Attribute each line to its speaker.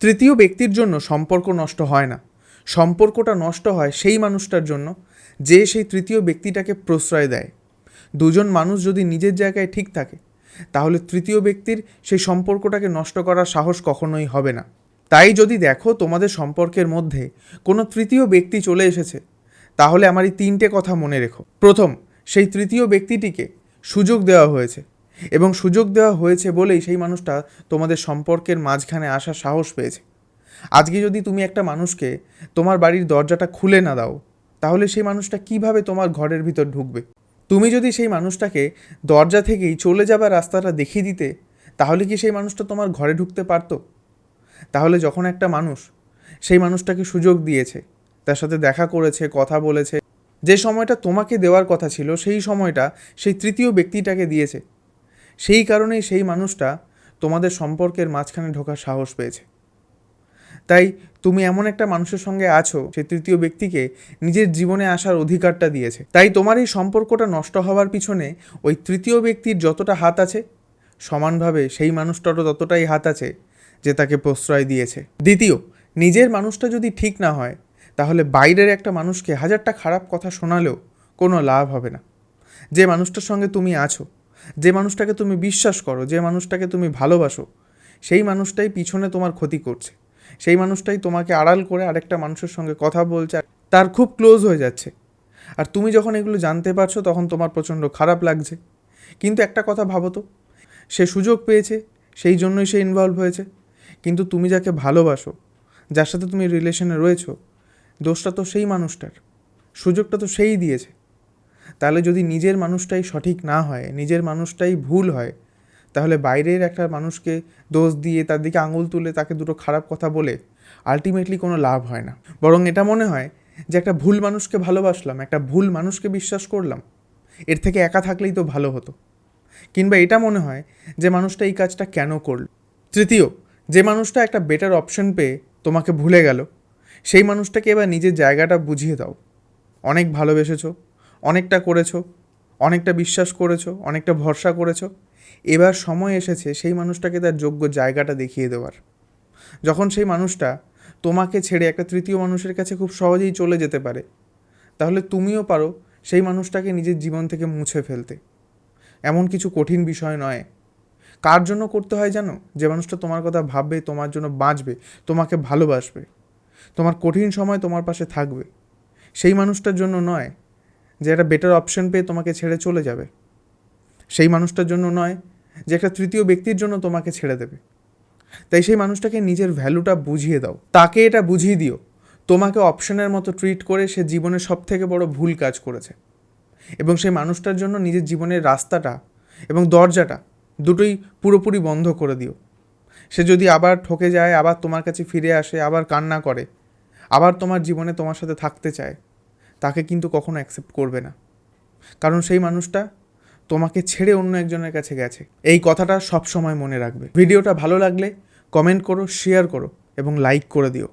Speaker 1: তৃতীয় ব্যক্তির জন্য সম্পর্ক নষ্ট হয় না। সম্পর্কটা নষ্ট হয় সেই মানুষটার জন্য যে সেই তৃতীয় ব্যক্তিটাকে প্রশ্রয় দেয়। দুজন মানুষ যদি নিজের জায়গায় ঠিক থাকে, তাহলে তৃতীয় ব্যক্তির সেই সম্পর্কটাকে নষ্ট করার সাহস কখনোই হবে না। তাই যদি দেখো তোমাদের সম্পর্কের মধ্যে কোনো তৃতীয় ব্যক্তি চলে এসেছে, তাহলে আমার এই তিনটে কথা মনে রেখো। প্রথম, সেই তৃতীয় ব্যক্তিটিকে সুযোগ দেওয়া হয়েছে। এবং সুযোগ দেওয়া হয়েছে বলেই সেই মানুষটা তোমাদের সম্পর্কের মাঝখানে আসার সাহস পেয়েছে। আজকে যদি তুমি একটা মানুষকে তোমার বাড়ির দরজাটা খুলে না দাও, তাহলে সেই মানুষটা কীভাবে তোমার ঘরের ভিতর ঢুকবে? তুমি যদি সেই মানুষটাকে দরজা থেকেই চলে যাবার রাস্তাটা দেখিয়ে দিতে, তাহলে কি সেই মানুষটা তোমার ঘরে ঢুকতে পারতো? তাহলে যখন একটা মানুষ সেই মানুষটাকে সুযোগ দিয়েছে, তার সাথে দেখা করেছে, কথা বলেছে, যে সময়টা তোমাকে দেওয়ার কথা ছিল, সেই সময়টা সেই তৃতীয় ব্যক্তিটাকে দিয়েছে। সেই কারণেই সেই মানুষটা তোমাদের সম্পর্কের মাঝখানে ঢোকার সাহস পেয়েছে। তাই তুমি এমন একটা মানুষের সঙ্গে আছো, সে তৃতীয় ব্যক্তিকে নিজের জীবনে আসার অধিকারটা দিয়েছে। তাই তোমার এই সম্পর্কটা নষ্ট হওয়ার পিছনে ওই তৃতীয় ব্যক্তির যতটা হাত আছে, সমানভাবে সেই মানুষটারও ততটাই হাত আছে যে তাকে প্রশ্রয় দিয়েছে। দ্বিতীয়, নিজের মানুষটা যদি ঠিক না হয়, তাহলে বাইরের একটা মানুষকে হাজারটা খারাপ কথা শোনালেও কোনো লাভ হবে না। যে মানুষটার সঙ্গে তুমি আছো যে মানুষটাকে তুমি বিশ্বাস করো, যে মানুষটাকে তুমি ভালোবাসো, সেই মানুষটাই পিছনে তোমার ক্ষতি করছে। সেই মানুষটাই তোমাকে আড়াল করে আরেকটা মানুষের সঙ্গে কথা বলছে তার খুব ক্লোজ হয়ে যাচ্ছে। আর তুমি যখন এগুলো জানতে পারছ, তখন তোমার প্রচণ্ড খারাপ লাগছে। কিন্তু একটা কথা ভাবো তো, সে সুযোগ পেয়েছে, সেই জন্যই সে ইনভলভ হয়েছে। কিন্তু তুমি যাকে ভালোবাসো, যার সাথে তুমি রিলেশনে রয়েছো, দোষটা তো সেই মানুষটার, সুযোগটা তো সেই দিয়েছে। তাহলে যদি নিজের মানুষটাই সঠিক না হয়, নিজের মানুষটাই ভুল হয়, তাহলে বাইরের একটা মানুষকে দোষ দিয়ে তার দিকে আঙুল তুলে তাকে দুটো খারাপ কথা বলে আলটিমেটলি কোনো লাভ হয় না। বরং এটা মনে হয় যে একটা ভুল মানুষকে ভালোবাসলাম, একটা ভুল মানুষকে বিশ্বাস করলাম, এর থেকে একা থাকলেই তো ভালো হতো। কিংবা এটা মনে হয় যে মানুষটা এই কাজটা কেন করল? তৃতীয়, যে মানুষটা একটা বেটার অপশন পেয়ে তোমাকে ভুলে গেল, সেই মানুষটাকে এবার নিজের জায়গাটা বুঝিয়ে দাও। অনেক ভালোবেসেছো। অনেকটা করেছ, অনেকটা বিশ্বাস করেছ, অনেকটা ভরসা করেছ। এবার সময় এসেছে সেই মানুষটাকে তার যোগ্য জায়গাটা দেখিয়ে দেওয়ার। যখন সেই মানুষটা তোমাকে ছেড়ে একটা তৃতীয় মানুষের কাছে খুব সহজেই চলে যেতে পারে, তাহলে তুমিও পারো সেই মানুষটাকে নিজের জীবন থেকে মুছে ফেলতে। এমন কিছু কঠিন বিষয় নয়। কার জন্য করতে হয় জানো? যে মানুষটা তোমার কথা ভাববে, তোমার জন্য বাঁচবে, তোমাকে ভালোবাসবে। তোমার কঠিন সময় তোমার পাশে থাকবে। সেই মানুষটার জন্য নয় যে একটা বেটার অপশন পেয়ে তোমাকে ছেড়ে চলে যাবে। সেই মানুষটার জন্য নয়, যে একটা তৃতীয় ব্যক্তির জন্য তোমাকে ছেড়ে দেবে। তাই সেই মানুষটাকে নিজের ভ্যালুটা বুঝিয়ে দাও। তাকে এটা বুঝিয়ে দিও। তোমাকে অপশনের মতো ট্রিট করে সে জীবনে সব থেকে বড় ভুল কাজ করেছে। এবং সেই মানুষটার জন্য নিজের জীবনের রাস্তাটা এবং দরজাটা দুটোই পুরোপুরি বন্ধ করে দিও। সে যদি আবার ঠকে যায়, আবার তোমার কাছে ফিরে আসে, আবার কান্না করে, আবার তোমার জীবনে তোমার সাথে থাকতে চায় তাকে কিন্তু কখনো অ্যাকসেপ্ট করবে না। কারণ সেই মানুষটা তোমাকে ছেড়ে অন্য একজনের কাছে গেছে। এই কথাটা সব সময় মনে রাখবে। ভিডিওটা ভালো লাগলে কমেন্ট করো শেয়ার করো এবং লাইক করে দিও।